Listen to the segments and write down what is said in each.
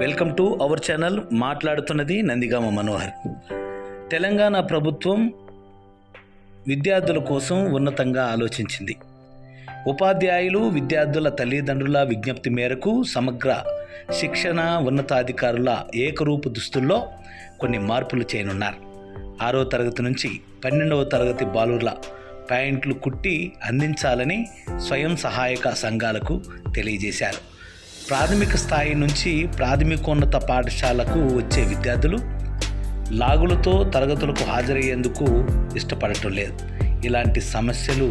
Welcome to our channel మాట్లాడుతున్నది నందిగామ మనోహర్. తెలంగాణ ప్రభుత్వం విద్యార్థుల కోసం ఉన్నతంగా ఆలోచించింది. ఉపాధ్యాయులు విద్యార్థుల తల్లిదండ్రుల విజ్ఞప్తి మేరకు సమగ్ర శిక్షణ ఉన్నతాధికారుల ఏకరూపు దుస్తుల్లో కొన్ని మార్పులు చేయనున్నారు. ఆరో తరగతి నుంచి పన్నెండవ తరగతి బాలుర్ల ప్యాంట్లు కుట్టి అందించాలని స్వయం సహాయక సంఘాలకు తెలియజేశారు. ప్రాథమిక స్థాయి నుంచి ప్రాథమికోన్నత పాఠశాలకు వచ్చే విద్యార్థులు లాగులతో తరగతులకు హాజరయ్యేందుకు ఇష్టపడటం లేదు. ఇలాంటి సమస్యలు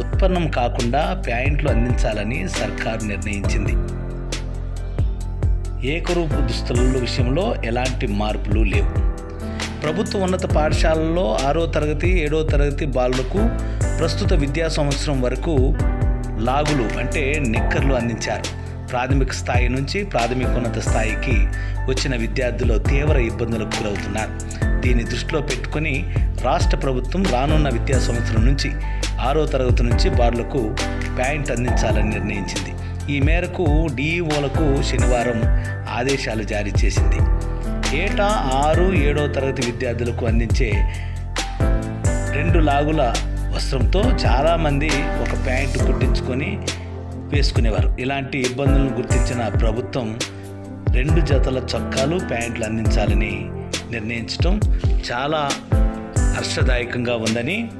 ఉత్పన్నం కాకుండా ప్యాంట్లు అందించాలని సర్కార్ నిర్ణయించింది. ఏకరూపు దుస్తుల విషయంలో ఎలాంటి మార్పులు లేవు. ప్రభుత్వ ఉన్నత పాఠశాలల్లో ఆరో తరగతి ఏడో తరగతి బాలులకు ప్రస్తుత విద్యా సంవత్సరం వరకు లాగులు అంటే నిక్కర్లు అందించారు. ప్రాథమిక స్థాయి నుంచి ప్రాథమికోన్నత స్థాయికి వచ్చిన విద్యార్థులు తీవ్ర ఇబ్బందులకు గురవుతున్నారు. దీన్ని దృష్టిలో పెట్టుకుని రాష్ట్ర ప్రభుత్వం రానున్న విద్యా సంవత్సరం నుంచి ఆరో తరగతి నుంచి బార్లకు ప్యాంట్ అందించాలని నిర్ణయించింది. ఈ మేరకు డిఈఓలకు శనివారం ఆదేశాలు జారీ చేసింది. ఏటా ఆరు ఏడో తరగతి విద్యార్థులకు అందించే రెండు లాగుల వస్త్రంతో చాలామంది ఒక ప్యాంటు కుట్టించుకొని వేసుకునేవారు. ఇలాంటి ఇబ్బందులను గుర్తించిన ప్రభుత్వం రెండు జతల చొక్కాలు ప్యాంట్లు అందించాలని నిర్ణయించడం చాలా హర్షదాయకంగా ఉందని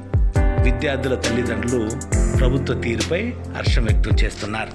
విద్యార్థుల తల్లిదండ్రులు ప్రభుత్వ తీరుపై హర్షం వ్యక్తం చేస్తున్నారు.